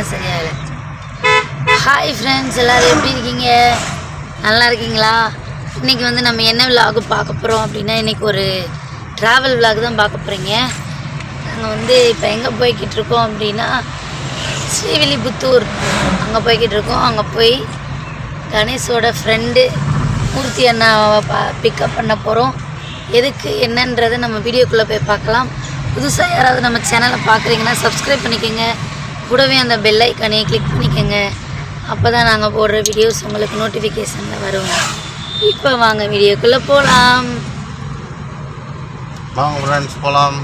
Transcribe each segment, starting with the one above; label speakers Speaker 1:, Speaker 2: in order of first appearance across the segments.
Speaker 1: பிரச்சனை சரியாயிடும் hi friends எல்லோரும் எப்படி இருக்கீங்க நல்லா இருக்கீங்களா இன்றைக்கி வந்து நம்ம என்ன விலாகு பார்க்க போகிறோம் அப்படின்னா இன்றைக்கி ஒரு ட்ராவல் விலாக் தான் பார்க்க போகிறீங்க நாங்கள் வந்து இப்போ எங்கே போய்கிட்டு இருக்கோம் அப்படின்னா ஸ்ரீவில்லிபுத்தூர் அங்கே போய்கிட்டு இருக்கோம் அங்கே போய் கணேஷோட ஃப்ரெண்டு மூர்த்தி அண்ணாவை பா பிக்கப் பண்ண போகிறோம் எதுக்கு என்னன்றதை நம்ம வீடியோக்குள்ளே போய் பார்க்கலாம் புதுசாக யாராவது நம்ம சேனலை பார்க்குறீங்கன்னா சப்ஸ்கிரைப் பண்ணிக்கோங்க கூடவே அந்த பெல் ஐக்கானே கிளிக் பண்ணிக்கோங்க அப்போ தான் நாங்கள் போடுற வீடியோஸ் உங்களுக்கு நோட்டிஃபிகேஷனில் வரும் இப்போ வாங்க வீடியோக்குள்ளே போகலாம்
Speaker 2: வாங்க ஃப்ரெண்ட்ஸ் போகலாம்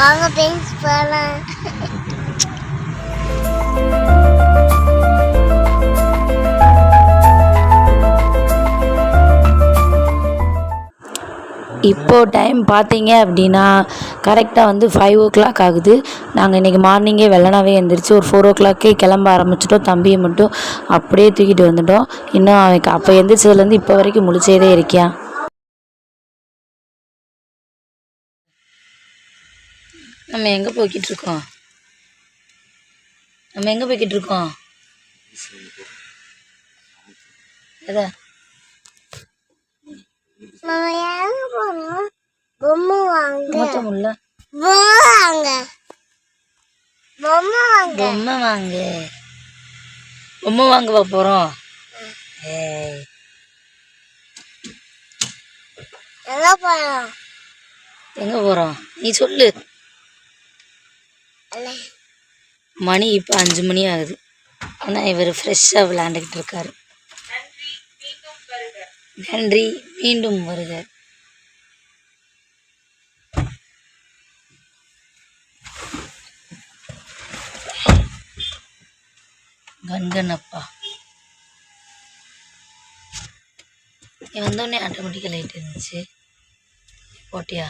Speaker 3: வாங்க ஃப்ரெண்ட்ஸ் போகலாம்
Speaker 1: இப்போது டைம் பார்த்தீங்க அப்படின்னா கரெக்டாக வந்து ஃபைவ் ஓ கிளாக் ஆகுது நாங்கள் இன்றைக்கி மார்னிங்கே வெள்ளனாவே எழுந்திரிச்சு ஒரு ஃபோர் ஓ கிளாக்கே கிளம்ப ஆரம்பிச்சிட்டோம் தம்பியை மட்டும் அப்படியே தூக்கிட்டு வந்துட்டோம் இன்னும் அவனுக்கு அப்போ எழுந்திரிச்சதுலேருந்து இப்போ வரைக்கும் முழிச்சேதே இருக்கியா நம்ம எங்கே போய்கிட்டு இருக்கோம் நம்ம எங்கே போய்கிட்டு இருக்கோம்
Speaker 3: அதான் பொம்மை வாங்க வாங்க
Speaker 1: பொம்மை வாங்க பொம்மை போகிறோம் எங்கே போகிறோம் நீ சொல்லு மணி இப்போ அஞ்சு மணி ஆகுது ஆனால் இவர் ஃப்ரெஷ்ஷாக விளையாண்டுக்கிட்டு இருக்காரு நன்றி மீண்டும் வருக வந்தனப்பா வந்தோடனே ஆட்டோமேட்டிக்காக லைட் இருந்துச்சு போட்டியா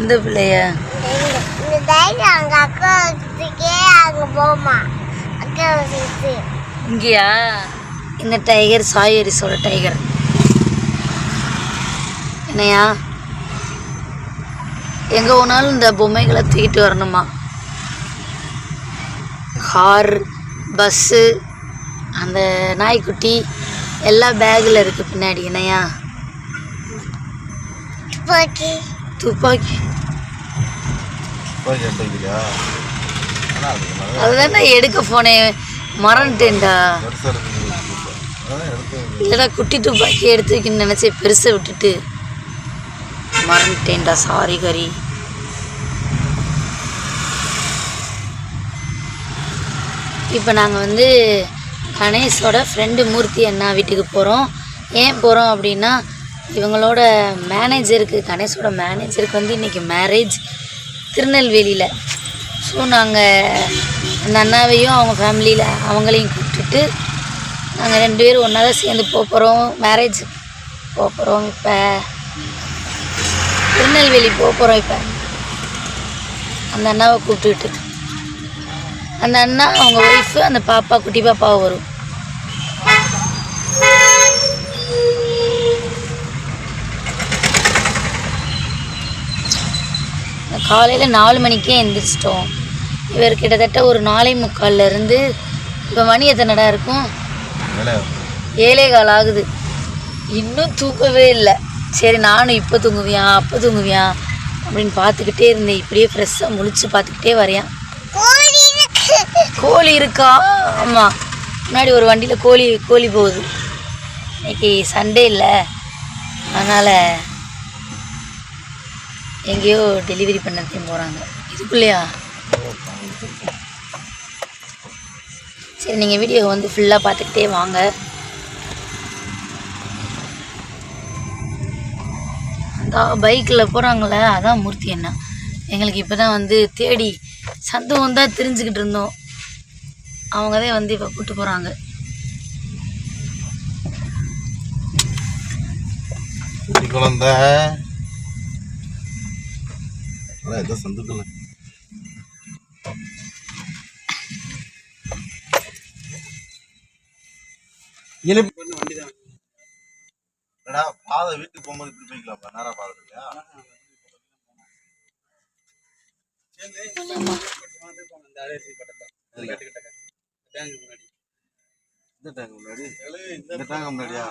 Speaker 1: எந்த பிள்ளைய இங்கேயா இந்த டைகர் சாய் அரிசோட டைகர் என்னையா எங்கே போனாலும் இந்த பொம்மைகளை தூக்கிட்டு வரணுமா கார் பஸ்ஸு அந்த நாய்க்குட்டி எல்லா பேக்கில் இருக்குது பின்னாடி என்னையா துப்பாக்கி அதுதான் எடுக்க போனேன் மறந்துட்டேன்டா இல்லைடா குட்டி துப்பாக்கி எடுத்து வைக்கணும்னு நினச்சேன் பெருசை விட்டுட்டு மறந்துட்டேன்டா சாரி கரி இப்போ நாங்கள் வந்து கணேஷோட ஃப்ரெண்டு மூர்த்தி அண்ணா வீட்டுக்கு போகிறோம் ஏன் போகிறோம் அப்படின்னா இவங்களோட மேனேஜருக்கு கணேஷோட மேனேஜருக்கு வந்து இன்றைக்கி மேரேஜ் திருநெல்வேலியில் ஸோ நாங்கள் அந்த அண்ணாவையும் அவங்க ஃபேமிலியில் அவங்களையும் கூப்பிட்டுட்டு நாங்கள் ரெண்டு பேரும் ஒன்றா தான் சேர்ந்து போகிறோம் மேரேஜ் போகிறோம் இப்போ திருநெல்வேலி போகிறோம் இப்போ அந்த அண்ணாவை கூப்பிட்டுக்கிட்டு அந்த அண்ணா அவங்க ஒய்ஃபு அந்த பாப்பா குட்டி பாப்பாவை வரும் காலையில் நாலு மணிக்கே எழுந்திரிச்சிட்டோம் இவர் கிட்டத்தட்ட ஒரு நாளை முக்கால்லேருந்து இப்போ மணி எத்தனைடா இருக்கும் ஏழே கால் ஆகுது இன்னும் தூங்கவே இல்லை சரி நானும் இப்போ தூங்குவியா அப்போ தூங்குவியா அப்படின்னு பார்த்துக்கிட்டே இருந்தேன் இப்படியே ஃப்ரெஷ்ஷாக முழிச்சு பார்த்துக்கிட்டே வரையான் கோழி இருக்கா ஆமாம் முன்னாடி ஒரு வண்டியில் கோழி கோழி போகுது இன்னைக்கு சண்டே இல்லை அதனால் எங்கேயோ டெலிவரி பண்ணதையும் போகிறாங்க இதுக்குள்ளையா சரி நீங்கள் வீடியோ வந்து ஃபுல்லாக பார்த்துக்கிட்டே வாங்க அதான் பைக்கில் போகிறாங்களே அதான் மூர்த்தி என்ன எங்களுக்கு இப்போ தான் வந்து தேடி சந்தோகம் தான் தெரிஞ்சுக்கிட்டு இருந்தோம் அவங்க தான் வந்து இப்போ கூப்பிட்டு போகிறாங்க
Speaker 2: குழந்தை அதான் எந்த சந்துக்கல பாதை வீட்டுக்கு போகும்போது இப்படி போய்க்கலாம்ப்பா நேரா பாதை இல்லையா
Speaker 1: இந்த டேங்க் முன்னாடி இந்த டேங்க் முன்னாடியா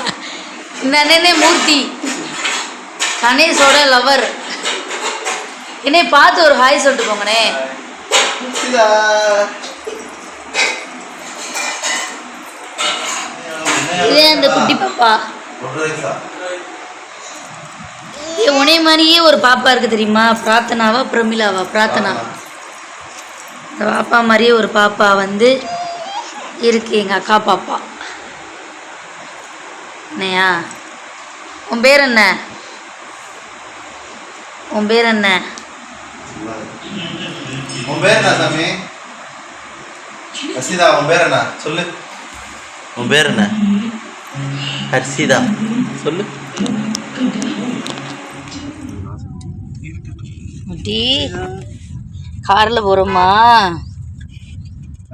Speaker 1: நனனே மூர்த்தி கணேஷோட லவர் என்னை பார்த்து ஒரு ஹாய் சொல்லிட்டு போங்கண்ணே இதே அந்த குட்டி பாப்பா உனே மாதிரியே ஒரு பாப்பா இருக்கு தெரியுமா பிரார்த்தனாவா பிரமிளாவா பிரார்த்தனா இந்த பாப்பா மாதிரியே ஒரு பாப்பா வந்து இருக்கு எங்கள் அக்கா பாப்பா என்னையா உன் பேர் என்ன உன் பேர் என்ன
Speaker 2: உன் பேர் என்ன சாமி ஹர்ஷிதா உன் பேர் என்ன சொல்லு உன் பேர் என்ன ஹர்ஷிதா சொல்லு
Speaker 1: காரில் போகிறோமா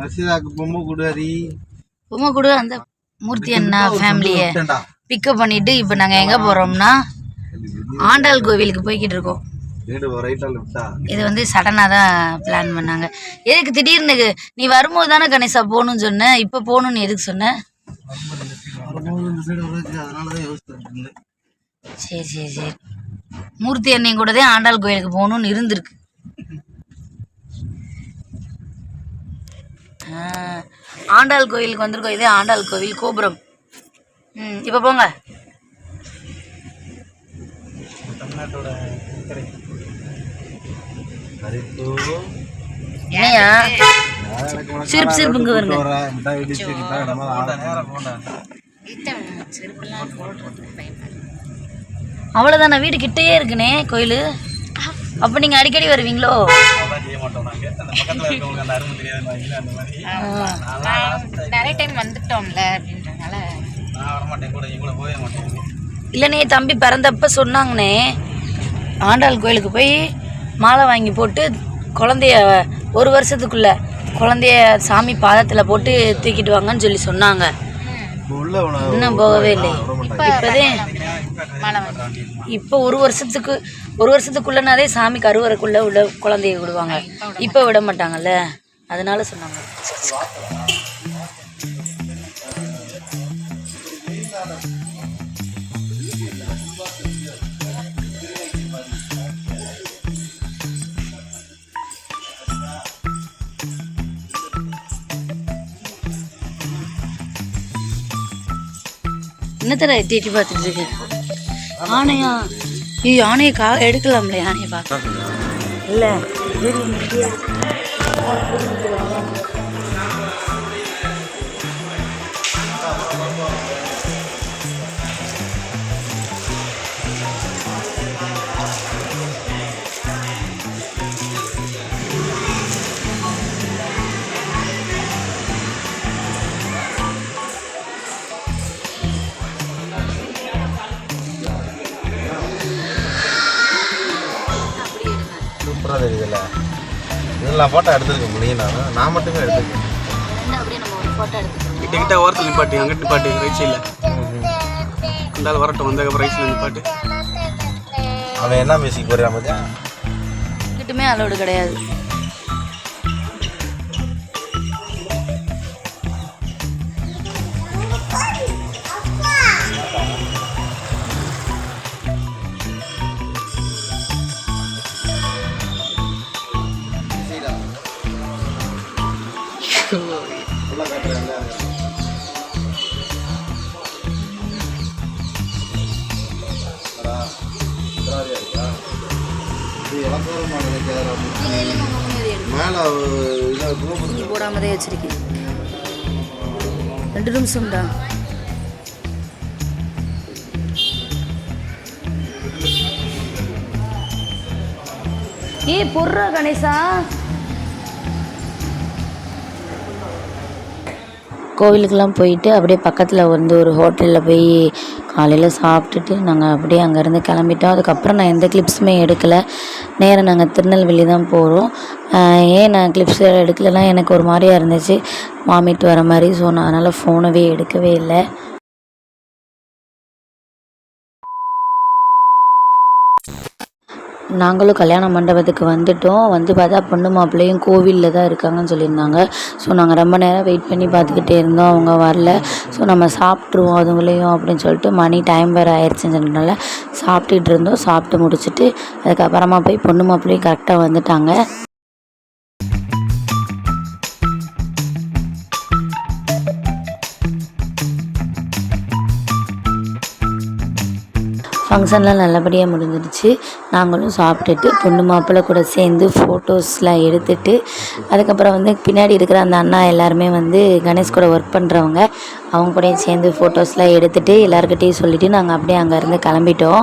Speaker 2: ஹர்ஷிதாக்கு பொம்மை கொடுவாரி
Speaker 1: பொம்மை கொடுவா அந்த மூர்த்தி அண்ணா ஃபேமிலியை பிக்கப் பண்ணிட்டு இப்போ நாங்கள் எங்கே போகிறோம்னா ஆண்டாள் கோவிலுக்கு போய்கிட்டு இருக்கோம் இது வந்து சடனாக தான் பிளான் பண்ணாங்க எதுக்கு திடீர்னு நீ வரும்போது தானே கணேசா போகணும்னு சொன்ன இப்போ போகணும்னு எதுக்கு சொன்ன சரி சரி சரி மூர்த்தி அன்னையும் கூட தான் ஆண்டாள் கோயிலுக்கு போகணும்னு இருந்திருக்கு ஆண்டாள் கோயிலுக்கு வந்திருக்கோம் இதே ஆண்டாள் கோவில் கோபுரம் ம் இப்போ போங்க தமிழ்நாட்டோட என்னையா சிரிப்பு சிரிப்புங்க வருங்க அவ்வளோதானே வீடு கிட்டேயே இருக்குனே கோயில் அப்போ நீங்கள் அடிக்கடி வருவீங்களோ நிறைய டைம் வந்துட்டோம்ல அப்படின்றனால நான் இல்லைண்ணே தம்பி பிறந்தப்ப சொன்னாங்கண்ணே ஆண்டாள் கோயிலுக்கு போய் மாலை வாங்கி போட்டு குழந்தைய ஒரு வருஷத்துக்குள்ள குழந்தைய சாமி பாதத்தில் போட்டு தூக்கிட்டு வாங்கன்னு சொல்லி சொன்னாங்க இன்னும் போகவே இல்லை இப்போதே இப்போ ஒரு வருஷத்துக்கு ஒரு வருஷத்துக்குள்ளனாலே சாமி கருவறைக்குள்ளே உள்ள குழந்தைய விடுவாங்க இப்போ விட மாட்டாங்கல்ல அதனால சொன்னாங்க என்னத்தடா எட்டி எட்டி பார்த்துட்டு இருக்கு ஆனையா ஐயோ யானையை கா எடுக்கலாம்ல யானையை பார்க்க இல்லை
Speaker 4: எல்லா ஃபோட்டோ எடுத்துருக்க முடியும் நான் நான் மட்டுமே எடுத்துருக்கேன் கிட்ட ஓரத்தில் நிப்பாட்டு அங்கிட்டு நிப்பாட்டு ரைட் இல்லை இருந்தாலும் வரட்டும் வந்த ரைட் சைடில் நிப்பாட்டு அவன் என்ன பேசிக்கு போறான் பார்த்தியா
Speaker 1: கிட்டமே அலோடு கிடையாது போடாமதே ரெண்டு நிமிஷம்டா ஏ பொர்ற கணேசா கோவிலுக்கெல்லாம் போயிட்டு அப்படியே பக்கத்தில் வந்து ஒரு ஹோட்டலில் போய் காலையில் சாப்பிட்டுட்டு நாங்கள் அப்படியே அங்கேருந்து கிளம்பிட்டோம் அதுக்கப்புறம் நான் எந்த கிளிப்ஸுமே எடுக்கலை நேராக நாங்கள் திருநெல்வேலி தான் போகிறோம் ஏன் நான் கிளிப்ஸ் எடுக்கலாம் எனக்கு ஒரு மாதிரியாக இருந்துச்சு வாமிட் வர மாதிரி ஸோ நான் அதனால் ஃபோனவே எடுக்கவே இல்லை நாங்களும் கல்யாண மண்டபத்துக்கு வந்துட்டோம் வந்து பார்த்தா பொண்ணு மாப்பிள்ளையும் கோவிலில் தான் இருக்காங்கன்னு சொல்லியிருந்தாங்க ஸோ நாங்கள் ரொம்ப நேரம் வெயிட் பண்ணி பார்த்துக்கிட்டே இருந்தோம் அவங்க வரல ஸோ நம்ம சாப்பிட்ருவோம் அதுங்களையும் அப்படின்னு சொல்லிட்டு மணி டைம் வேறு ஆயிடுச்சுன்றதுனால சாப்பிட்டுட்டு இருந்தோம் சாப்பிட்டு முடிச்சுட்டு அதுக்கப்புறமா போய் பொண்ணு மாப்பிள்ளையும் கரெக்டாக வந்துட்டாங்க ஃபங்க்ஷன்லாம் நல்லபடியாக முடிஞ்சிருச்சு நாங்களும் சாப்பிட்டுட்டு பொண்ணு மாப்பிள்ளை கூட சேர்ந்து ஃபோட்டோஸ்லாம் எடுத்துட்டு அதுக்கப்புறம் வந்து பின்னாடி இருக்கிற அந்த அண்ணா எல்லாருமே வந்து கணேஷ் கூட ஒர்க் பண்ணுறவங்க அவங்க கூடயும் சேர்ந்து ஃபோட்டோஸ்லாம் எடுத்துகிட்டு எல்லாருக்கிட்டேயும் சொல்லிவிட்டு நாங்கள் அப்படியே அங்கேருந்து கிளம்பிட்டோம்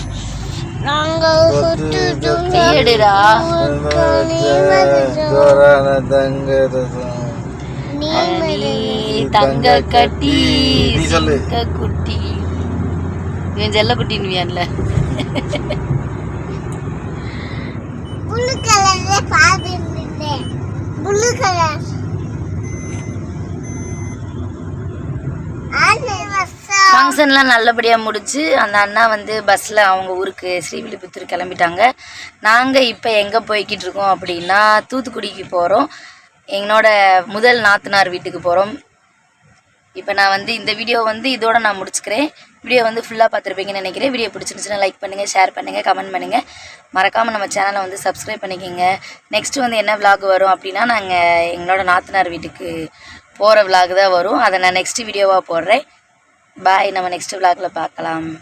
Speaker 3: நாங்கள் சுற்றுடுடா
Speaker 1: தங்க கட்டி சிங்க குட்டி இவன் செல்ல குட்டின்வியான்ல
Speaker 3: புல்லு கலர்ல பாதி கலர்
Speaker 1: ஆனஸ் ஃபங்க்ஷன்லாம் நல்லபடியாக முடித்து அந்த அண்ணா வந்து பஸ்ஸில் அவங்க ஊருக்கு ஸ்ரீவில்லிபுத்தூர் கிளம்பிட்டாங்க நாங்கள் இப்போ எங்கே போய்கிட்டு இருக்கோம் அப்படின்னா தூத்துக்குடிக்கு போகிறோம் எங்களோட முதல் நாத்தனார் வீட்டுக்கு போகிறோம் இப்போ நான் வந்து இந்த வீடியோ வந்து இதோட நான் முடிச்சுக்கிறேன் வீடியோ வந்து ஃபுல்லாக பார்த்துருப்பீங்கன்னு நினைக்கிறேன் வீடியோ பிடிச்சிருந்துச்சுன்னா லைக் பண்ணுங்கள் ஷேர் பண்ணுங்கள் கமெண்ட் பண்ணுங்கள் மறக்காமல் நம்ம சேனலை வந்து சப்ஸ்கிரைப் பண்ணிக்கோங்க நெக்ஸ்ட்டு வந்து என்ன விலாக் வரும் அப்படின்னா நாங்கள் எங்களோட நாத்தனார் வீட்டுக்கு போகிற விலாக் தான் வரும் அதை நான் நெக்ஸ்ட்டு வீடியோவாக போடுறேன் பாய் நம்ம நெக்ஸ்ட் விளாகில் பார்க்கலாம்